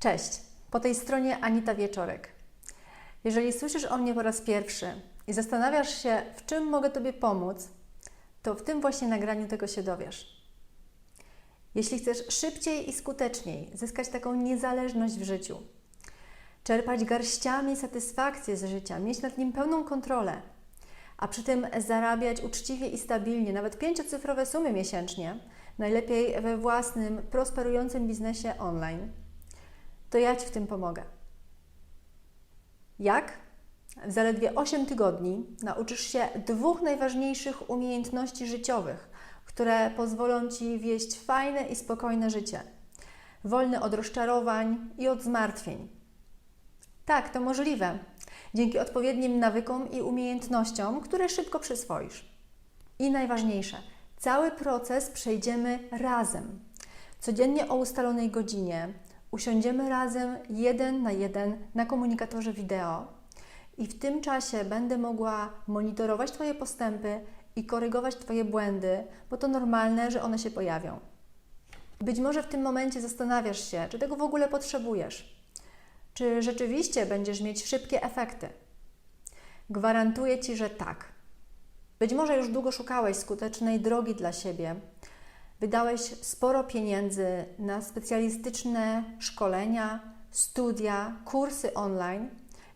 Cześć, po tej stronie Anita Wieczorek. Jeżeli słyszysz o mnie po raz pierwszy i zastanawiasz się, w czym mogę Tobie pomóc, to w tym właśnie nagraniu tego się dowiesz. Jeśli chcesz szybciej i skuteczniej zyskać taką niezależność w życiu, czerpać garściami satysfakcję z życia, mieć nad nim pełną kontrolę, a przy tym zarabiać uczciwie i stabilnie, nawet pięciocyfrowe sumy miesięcznie, najlepiej we własnym, prosperującym biznesie online, to ja Ci w tym pomogę. Jak? W zaledwie 8 tygodni nauczysz się dwóch najważniejszych umiejętności życiowych, które pozwolą Ci wieść fajne i spokojne życie, wolne od rozczarowań i od zmartwień. Tak, to możliwe, dzięki odpowiednim nawykom i umiejętnościom, które szybko przyswoisz. I najważniejsze, cały proces przejdziemy razem. Codziennie o ustalonej godzinie usiądziemy razem jeden na jeden na komunikatorze wideo i w tym czasie będę mogła monitorować Twoje postępy i korygować Twoje błędy, bo to normalne, że one się pojawią. Być może w tym momencie zastanawiasz się, czy tego w ogóle potrzebujesz. Czy rzeczywiście będziesz mieć szybkie efekty? Gwarantuję Ci, że tak. Być może już długo szukałeś skutecznej drogi dla siebie. Wydałeś sporo pieniędzy na specjalistyczne szkolenia, studia, kursy online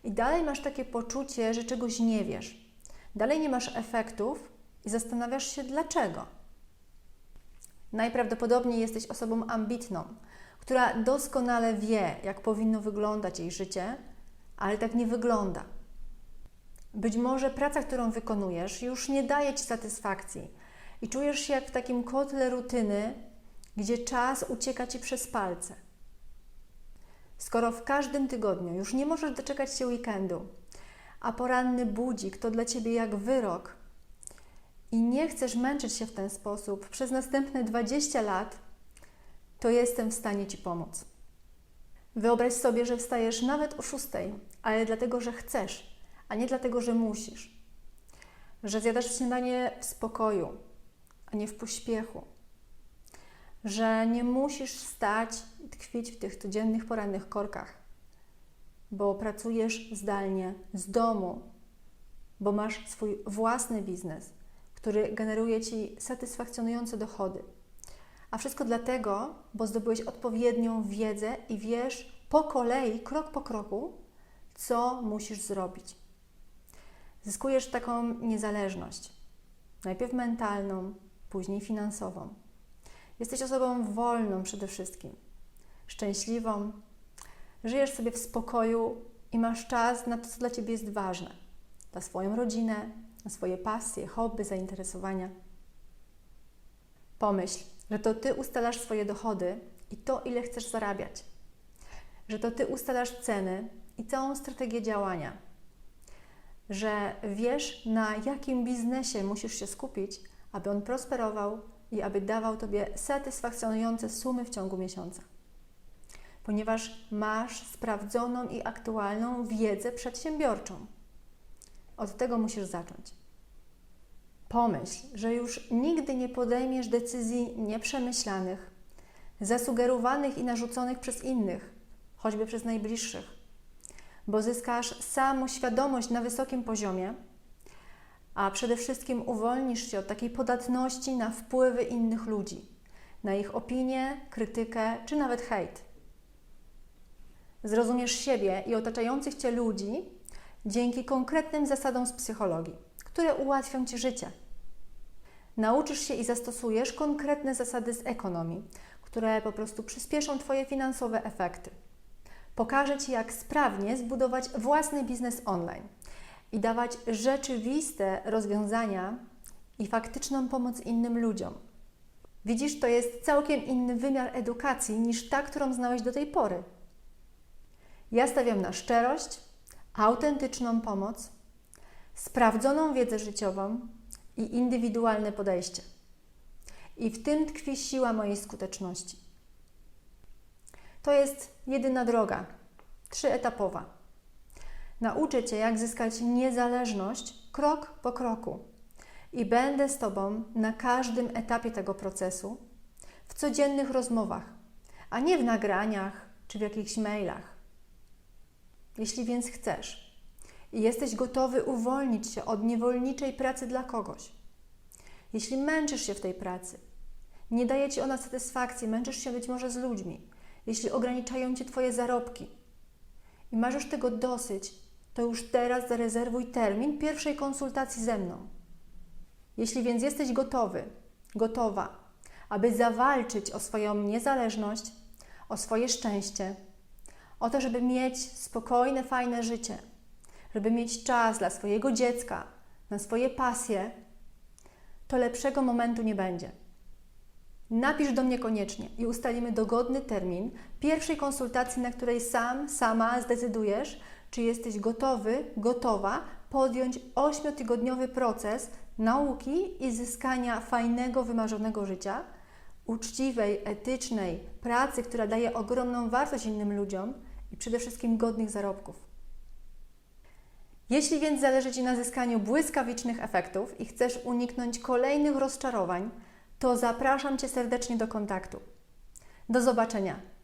i dalej masz takie poczucie, że czegoś nie wiesz. Dalej nie masz efektów i zastanawiasz się dlaczego. Najprawdopodobniej jesteś osobą ambitną, która doskonale wie, jak powinno wyglądać jej życie, ale tak nie wygląda. Być może praca, którą wykonujesz, już nie daje ci satysfakcji i czujesz się jak w takim kotle rutyny, gdzie czas ucieka ci przez palce. Skoro w każdym tygodniu już nie możesz doczekać się weekendu, a poranny budzik to dla ciebie jak wyrok i nie chcesz męczyć się w ten sposób przez następne 20 lat, to jestem w stanie ci pomóc. Wyobraź sobie, że wstajesz nawet o 6, ale dlatego, że chcesz, a nie dlatego, że musisz. Że zjadasz śniadanie w spokoju, nie w pośpiechu. Że nie musisz stać i tkwić w tych codziennych porannych korkach, bo pracujesz zdalnie z domu, bo masz swój własny biznes, który generuje ci satysfakcjonujące dochody. A wszystko dlatego, bo zdobyłeś odpowiednią wiedzę i wiesz po kolei, krok po kroku, co musisz zrobić. Zyskujesz taką niezależność, najpierw mentalną, później finansową. Jesteś osobą wolną przede wszystkim, szczęśliwą. Żyjesz sobie w spokoju i masz czas na to, co dla ciebie jest ważne na swoją rodzinę, na swoje pasje, hobby, zainteresowania. Pomyśl, że to ty ustalasz swoje dochody i to, ile chcesz zarabiać, że to ty ustalasz ceny i całą strategię działania, że wiesz, na jakim biznesie musisz się skupić, aby on prosperował i aby dawał tobie satysfakcjonujące sumy w ciągu miesiąca. Ponieważ masz sprawdzoną i aktualną wiedzę przedsiębiorczą. Od tego musisz zacząć. Pomyśl, że już nigdy nie podejmiesz decyzji nieprzemyślanych, zasugerowanych i narzuconych przez innych, choćby przez najbliższych, bo zyskasz samoświadomość na wysokim poziomie, a przede wszystkim uwolnisz się od takiej podatności na wpływy innych ludzi, na ich opinie, krytykę czy nawet hejt. Zrozumiesz siebie i otaczających Cię ludzi dzięki konkretnym zasadom z psychologii, które ułatwią Ci życie. Nauczysz się i zastosujesz konkretne zasady z ekonomii, które po prostu przyspieszą Twoje finansowe efekty. Pokażę Ci, jak sprawnie zbudować własny biznes online i dawać rzeczywiste rozwiązania i faktyczną pomoc innym ludziom. Widzisz, to jest całkiem inny wymiar edukacji niż ta, którą znałeś do tej pory. Ja stawiam na szczerość, autentyczną pomoc, sprawdzoną wiedzę życiową i indywidualne podejście. I w tym tkwi siła mojej skuteczności. To jest jedyna droga, trzyetapowa. Nauczę Cię, jak zyskać niezależność krok po kroku. I będę z Tobą na każdym etapie tego procesu, w codziennych rozmowach, a nie w nagraniach, czy w jakichś mailach. Jeśli więc chcesz i jesteś gotowy uwolnić się od niewolniczej pracy dla kogoś, jeśli męczysz się w tej pracy, nie daje ci ona satysfakcji, męczysz się być może z ludźmi, jeśli ograniczają cię Twoje zarobki i masz już tego dosyć, to już teraz zarezerwuj termin pierwszej konsultacji ze mną. Jeśli więc jesteś gotowy, gotowa, aby zawalczyć o swoją niezależność, o swoje szczęście, o to, żeby mieć spokojne, fajne życie, żeby mieć czas dla swojego dziecka, na swoje pasje, to lepszego momentu nie będzie. Napisz do mnie koniecznie i ustalimy dogodny termin pierwszej konsultacji, na której sam, sama zdecydujesz, czy jesteś gotowy, gotowa podjąć ośmiotygodniowy proces nauki i zyskania fajnego, wymarzonego życia, uczciwej, etycznej pracy, która daje ogromną wartość innym ludziom i przede wszystkim godnych zarobków. Jeśli więc zależy Ci na zyskaniu błyskawicznych efektów i chcesz uniknąć kolejnych rozczarowań, to zapraszam Cię serdecznie do kontaktu. Do zobaczenia.